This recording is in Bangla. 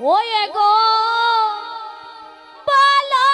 ওই গো বলো